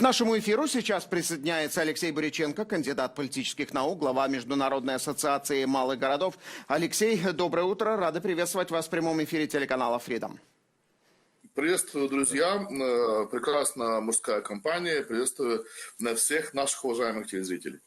к нашему эфиру сейчас присоединяется Алексей Бориченко, кандидат политических наук, глава Международной ассоциации малых городов. Алексей, доброе утро. Рады приветствовать вас в прямом эфире телеканала Freedom. Приветствую, друзья. Э, Прекрасная мужская компания. Приветствую всех наших уважаемых телезрителей.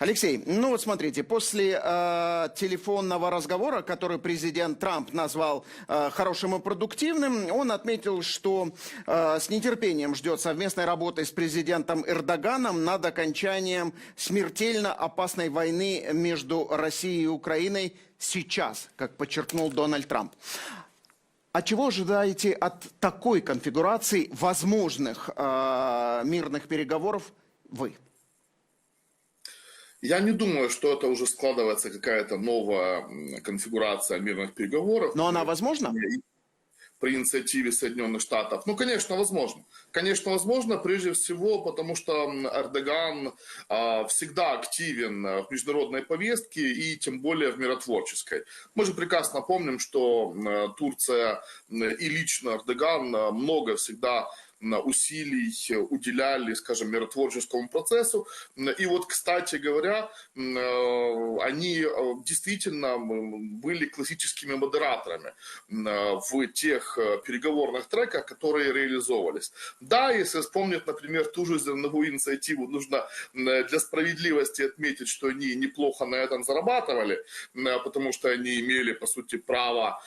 Алексей, ну вот смотрите, после э, телефонного разговора, который президент Трамп назвал э, хорошим и продуктивным, он отметил, что э, с нетерпением ждет совместной работы с президентом Эрдоганом над окончанием смертельно опасной войны между Россией и Украиной сейчас, как подчеркнул Дональд Трамп. А чего ожидаете от такой конфигурации возможных э, мирных переговоров вы? Я не думаю, что это уже складывается какая-то новая конфигурация мирных переговоров. Но она возможна? При инициативе Соединенных Штатов. Ну, конечно, возможно. Конечно, возможно, прежде всего, потому что Эрдоган а, всегда активен в международной повестке и тем более в миротворческой. Мы же прекрасно помним, что м, Турция и лично Эрдоган м, много всегда усилий уделяли, скажем, миротворческому процессу. И вот, кстати говоря, э, они э, действительно были классическими модераторами э, в тех переговорных треках, которые реализовывались. Да, если вспомнить, например, ту же зерновую инициативу, нужно для справедливости отметить, что они неплохо на этом зарабатывали, потому что они имели, по сути, право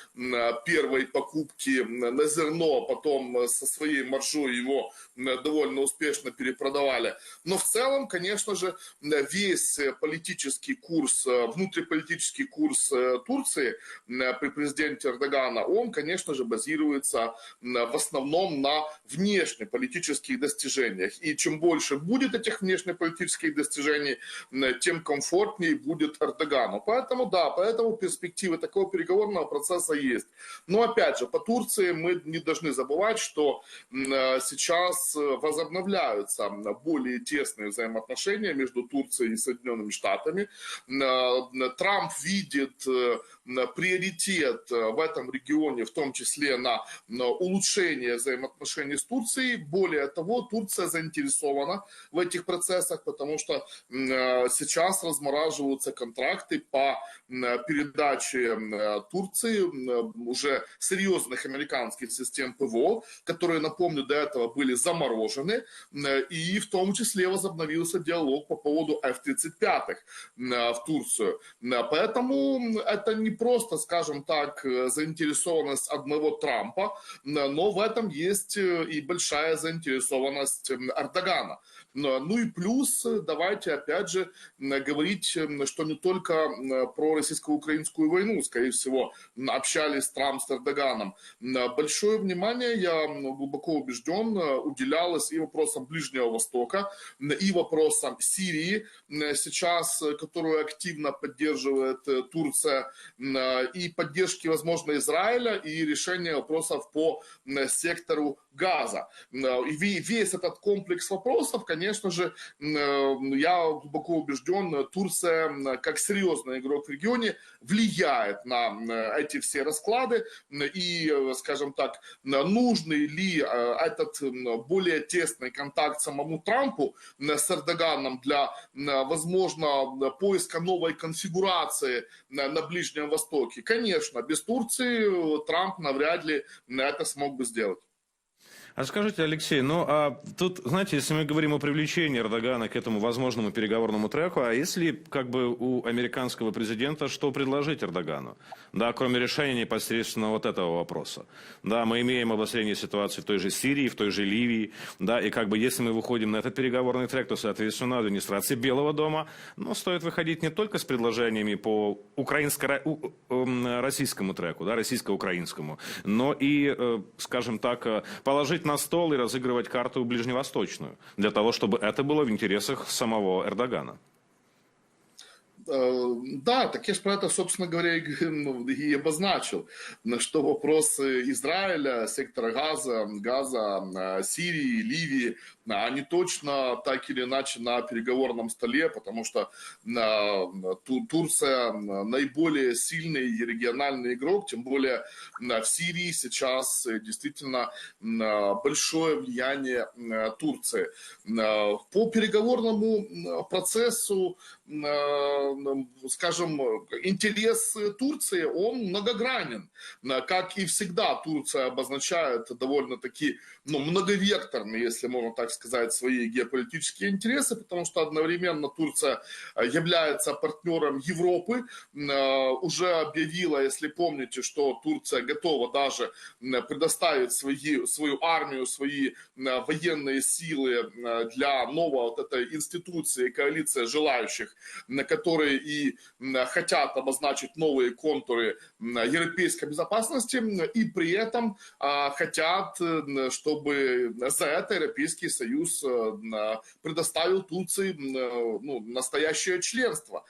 первой покупки на зерно, а потом со своей маржой его довольно успешно перепродавали. Но в целом, конечно же, весь политический курс, внутриполитический курс э, Турции при президенте Эрдогана, он, конечно же, базируется в основном на внешнеполитических достижениях. И чем больше будет этих внешнеполитических достижений, тем комфортнее будет Эрдогану. Поэтому, да, поэтому перспективы такого переговорного процесса есть. Но, опять же, по Турции мы не должны забывать, что сейчас э, возобновляются более тесные взаимоотношения между Турцией и Соединенными Штатами. Э, Трамп видит э, приоритет в этом регионе, в том числе на улучшение взаимоотношений с Турцией. Более того, Турция заинтересована в этих процессах, потому что сейчас размораживаются контракты по передаче Турции уже серьезных американских систем ПВО, которые, напомню, до этого были заморожены, и в том числе возобновился диалог по поводу F-35 в Турцию. Поэтому это не просто, скажем так, заинтересованность одного Трампа, но в этом есть и большая заинтересованность Эрдогана. Ну и плюс, давайте опять же говорить, что не только про российско-украинскую войну, скорее всего, общались Трамп с Эрдоганом. Большое внимание, я глубоко убежден, уделялось и вопросам Ближнего Востока, и вопросам Сирии сейчас, которую активно поддерживает э, Турция, и поддержки, возможно, Израиля, и решения вопросов по сектору газа. И весь этот комплекс вопросов, конечно же, я глубоко убежден, Турция, как серьезный игрок в регионе, влияет на эти все расклады. И, скажем так, нужный ли этот более тесный контакт самому Трампу с Эрдоганом для, возможно, поиска новой конфигурации на Ближнем Востоке? Конечно, без Турции Трамп навряд ли это смог бы сделать. А скажите, Алексей, ну а тут, знаете, если мы говорим о привлечении Эрдогана к этому возможному переговорному треку, а если как бы у американского президента что предложить Эрдогану? Да, кроме решения непосредственно вот этого вопроса. Да, мы имеем обострение ситуации в той же Сирии, в той же Ливии, да, и как бы если мы выходим на этот переговорный трек, то, соответственно, администрации Белого дома, ну, стоит выходить не только с предложениями по украинско-российскому треку, да, российско-украинскому, но и, э, скажем так, э, положить на стол и разыгрывать карту ближневосточную, для того, чтобы это было в интересах самого Эрдогана. Э, да, так я же про это, собственно говоря, и, ну, и обозначил, что вопрос Израиля, сектора Газа, Газа, э, Сирии, Ливии, они точно так или иначе на переговорном столе, потому что а, Ту- Турция наиболее сильный региональный игрок, тем более в Сирии сейчас э, действительно а, большое влияние а, Турции. По переговорному процессу, скажем, интерес Турции, он многогранен. Как и всегда, Турция обозначает довольно-таки ну, многовекторные, если можно так сказать, свои геополитические интересы, потому что одновременно Турция а, является партнером Европы, а, уже объявила, если помните, что Турция готова даже предоставить свои, свою армию, свои м, военные силы для новой вот этой институции, коалиции желающих, которые и хотят обозначить новые контуры европейской безопасности, и при этом а, хотят, чтобы за это Европейский Союз э, на- предоставил Турции э, ну, настоящее членство,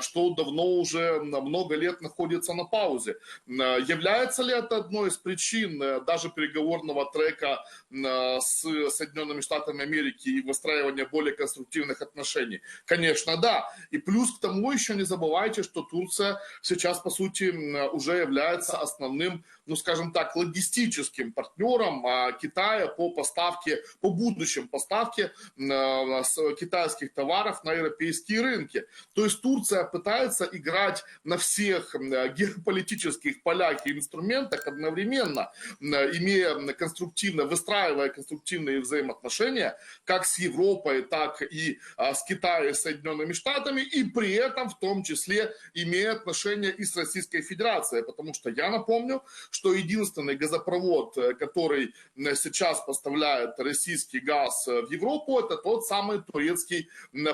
что давно уже много лет находится на паузе. Э, Является ли это одной из причин э, даже переговорного трека э, с Соединенными Штатами Америки и выстраивания более конструктивных отношений? Конечно, да. И плюс к тому еще не забывайте, что Турция сейчас, по сути, уже является основным, ну, скажем так, логистическим партнером а, Китая по поставке, по будущим поставке м, э, китайских товаров на европейские рынки. То есть Турция пытается играть на всех м, геополитических полях и инструментах одновременно, м, имея конструктивно, выстраивая конструктивные взаимоотношения как с Европой, так и а, с Китаем и Соединенными Штатами, и при этом в том числе имея отношения и с Российской Федерацией, потому что я напомню, что единственный газопровод, э, который э, сейчас поставляет российский газ э, в Европу, это тот самый турецкий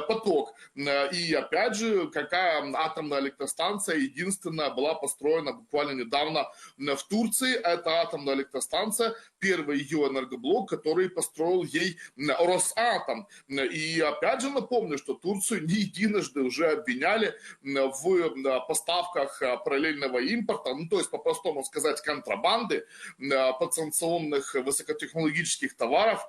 поток. Э, И опять же, какая атомная электростанция единственная была построена буквально недавно в Турции, это атомная электростанция, первый ее энергоблок, который построил ей Росатом. И опять же напомню, что Турцию не единожды уже обвиняли в поставках а, параллельного импорта, ну то есть по-простому сказать контрабанды м, подсанкционных высокотехнологических товаров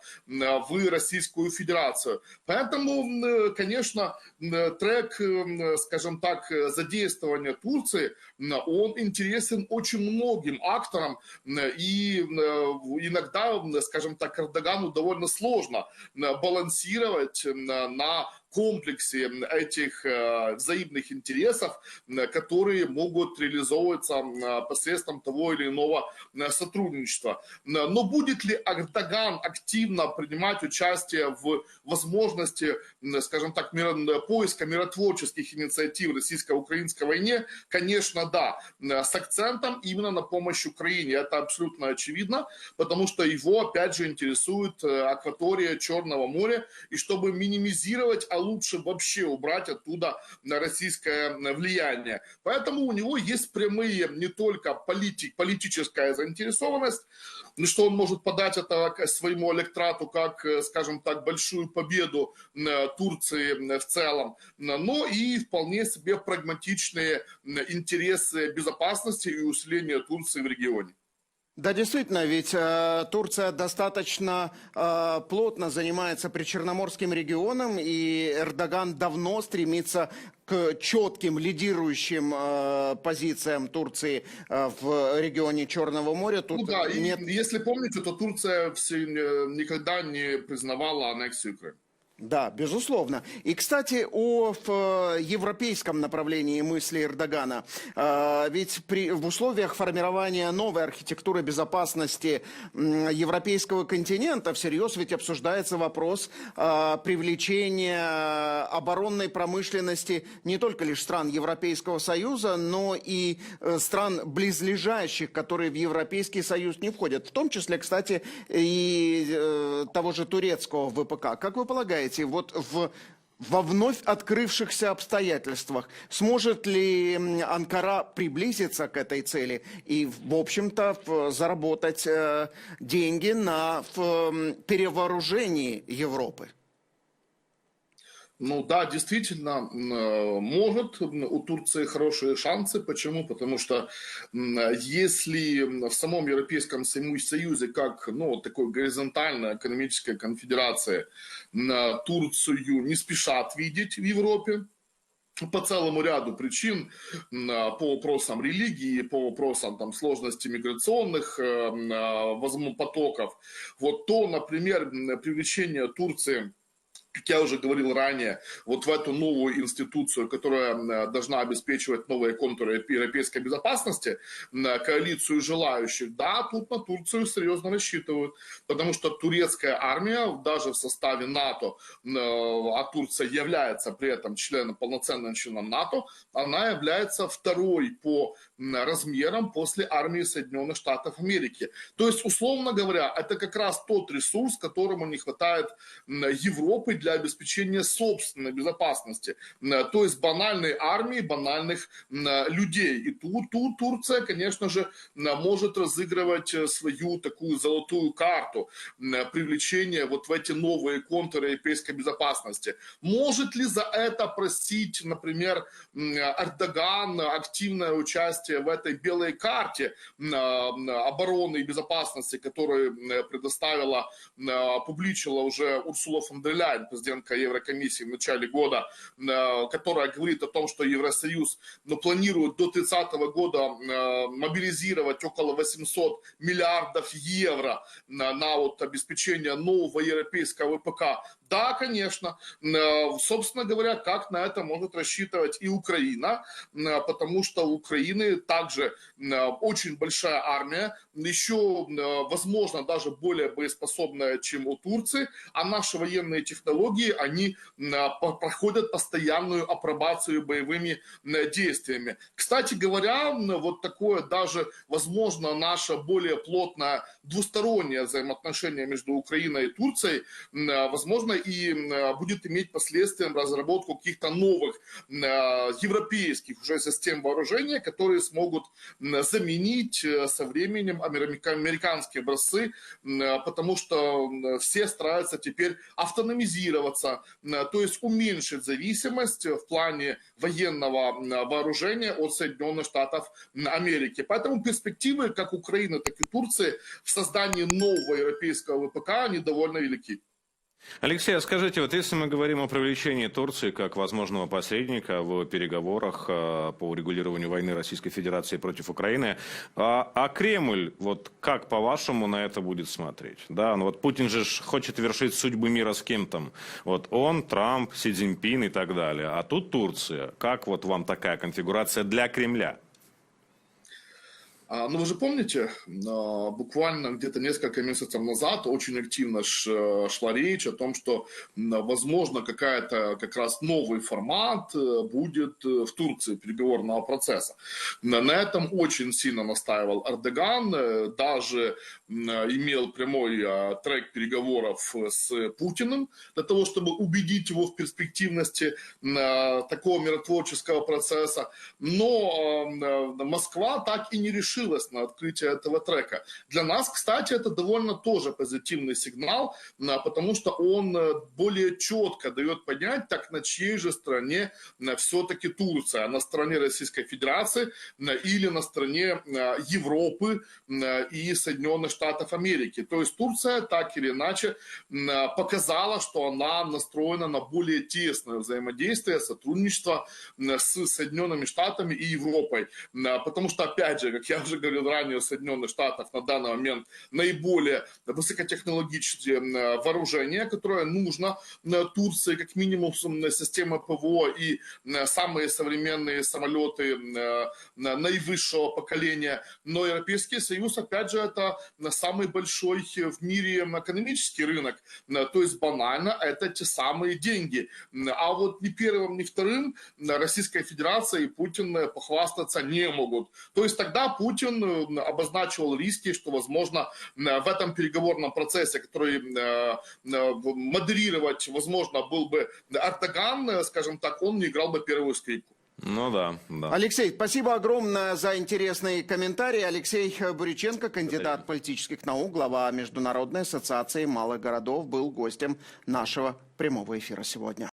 в Российскую Федерацию. Поэтому, м, конечно, м, трек, м, скажем так, задействования Турции, он интересен очень многим акторам, и иногда, скажем так, Эрдогану довольно сложно балансировать на комплексе этих э, взаимных интересов, которые могут реализовываться м, посредством того или иного сотрудничества. Но будет ли Эрдоган активно принимать участие в возможности, скажем так, поиска миротворческих инициатив в российско-украинской войне? Конечно, да. С акцентом именно на помощь Украине. Это абсолютно очевидно, потому что его, опять же, интересует э, акватория Черного моря, и чтобы минимизировать, а лучше вообще убрать оттуда российское влияние. Поэтому у него есть прямые не только политик, политическая заинтересованность, ну, что он может подать это своему электорату как, скажем так, большую победу Турции в целом, но и вполне себе прагматичные интересы безопасности и усиления Турции в регионе. Да, действительно, ведь э, Турция достаточно э, плотно занимается причерноморским регионом, и Эрдоган давно стремится к четким лидирующим э, позициям Турции э, в регионе Черного моря. Тут Ну да, и нет если помните, то Турция все, э, никогда не признавала аннексию Крыма. Да, безусловно. И, кстати, о в, европейском направлении мысли Эрдогана. Э, ведь при, в условиях формирования новой архитектуры безопасности м, европейского континента всерьез ведь обсуждается вопрос э, привлечения оборонной промышленности не только лишь стран Европейского Союза, но и э, стран близлежащих, которые в Европейский Союз не входят. В том числе, кстати, и э, того же турецкого ВПК. Как вы полагаете, вот в во вновь открывшихся обстоятельствах сможет ли Анкара приблизиться к этой цели и, в общем-то, заработать э, деньги на перевооружении Европы? Ну да, действительно, э, может у Турции хорошие шансы. Почему? Потому что если в самом Европейском Союз- Союзе, как ну, такой горизонтальная экономическая конфедерация, м, Турцию не спешат видеть в Европе, по целому ряду причин а, по вопросам религии, по вопросам там, сложности миграционных э, потоков, вот то, например, привлечение Турции как я уже говорил ранее, вот в эту новую институцию, которая м, должна обеспечивать новые контуры европейской безопасности, м, коалицию желающих, да, тут на Турцию серьезно рассчитывают, потому что турецкая армия даже в составе НАТО, м, а Турция является при этом членом, полноценным членом НАТО, она является второй по размерам после армии Соединенных Штатов Америки. То есть, условно говоря, это как раз тот ресурс, которому не хватает Европы для обеспечения собственной безопасности. М, То есть банальной армии, банальных м, людей. И тут, тут Турция, конечно же, м, может разыгрывать э, свою такую золотую карту привлечения вот в эти новые контуры европейской безопасности. Может ли за это простить, например, Эрдоган активное участие в этой белой карте обороны и безопасности, которую предоставила, опубличила уже Урсула фон дер Ляйен, президентка Еврокомиссии в начале года, м, которая говорит о том, что Евросоюз ну, планирует до 30 года м, мобилизировать около 800 миллиардов евро на, на вот обеспечение нового европейского ВПК. Да, конечно. Э, Собственно говоря, как на это может рассчитывать и Украина, э, потому что у Украины также э, очень большая армия, еще, возможно, даже более боеспособная, чем у Турции, а наши военные технологии, они проходят постоянную апробацию боевыми действиями. Кстати говоря, вот такое даже, возможно, наше более плотное двустороннее взаимоотношение между Украиной и Турцией, возможно, и м, будет иметь последствием разработку каких-то новых э, европейских уже систем вооружения, которые смогут заменить э, со временем америка- американские образцы, э, потому что все стараются теперь автономизироваться, то есть уменьшить зависимость в плане военного вооружения от Соединенных Штатов Америки. Поэтому перспективы как Украины, так и Турции в создании нового европейского ВПК, они довольно велики. Алексей, а скажите, вот если мы говорим о привлечении Турции как возможного посредника в переговорах э, по урегулированию войны Российской Федерации против Украины, а, а Кремль, вот как по-вашему на это будет смотреть? Да, ну вот Путин же хочет вершить судьбы мира с кем там. Вот он, Трамп, Си Цзиньпин и так далее. А тут Турция. Как вот вам такая конфигурация для Кремля? А, Ну, вы же помните, а, буквально где-то несколько месяцев назад очень активно ш- шла речь о том, что, возможно, какая-то как раз новый формат э, будет э, в Турции переговорного процесса. На этом очень сильно настаивал Эрдоган, э, даже имел прямой а, трек переговоров с Путиным для того, чтобы убедить его в перспективности такого миротворческого процесса. Но э, Москва так и не решилась на открытие этого трека. Для нас, кстати, это довольно тоже позитивный сигнал, а, потому что он э, более четко дает понять, так на чьей же стороне все-таки Турция, на стороне Российской Федерации э, или на стороне э, Европы э, и Соединенных Штатов Америки. То есть Турция так или иначе показала, что она настроена на более тесное взаимодействие, сотрудничество с Соединенными Штатами и Европой. Потому что, опять же, как я уже говорил ранее, Соединенных Штатов на данный момент наиболее высокотехнологические м, вооружения, которое нужно Турции, как минимум система ПВО и самые современные самолеты э, наивысшего поколения. Но Европейский Союз, опять же, это самый большой в мире экономический рынок. То есть банально это те самые деньги. А вот ни первым, ни вторым Российская Федерация и Путин похвастаться не могут. То есть тогда Путин э, обозначивал риски, что, возможно, в этом переговорном процессе, который э, э, модерировать, возможно, был бы Эрдоган, э, скажем так, он не играл бы первую скрипку. Ну да, да. Алексей, спасибо огромное за интересный комментарий. Алексей Буриченко, кандидат политических наук, глава Международной ассоциации малых городов, был гостем нашего прямого эфира сегодня.